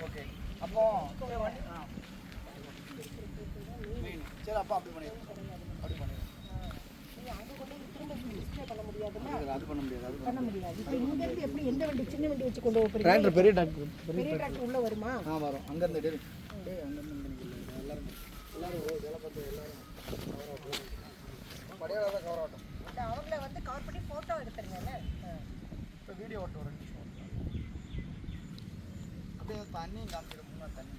Okay அப்போ. சரி அப்போ அப்படி பண்ணிடுறோம் அப்படி பண்ணிடுறோம் அங்கே கொண்டு போய் திரும்ப டிஸ்பிளே பண்ண முடியாதுல்ல அது- பண்ண முடியாது பண்ண முடியாது இப்போ இங்கேருந்து எப்படி எந்த வண்டி சின்ன வண்டி வச்சு கொண்டு டிராக்டர் பெரிய டிராக்டர் பெரிய டிராக்டர் உள்ளே வருமா ஆ வரும் அங்கேருந்து டேய் டேய் இங்க நிக்கல. எல்லாரும் எல்லாரும் வேலை பார்த்து எல்லாரும் படையாள அவங்கள வந்து ஓட்டு ஒரு நிமிஷம். ஓட்டு அப்படியே தண்ணி காமிக்கிறோம்னா தண்ணி.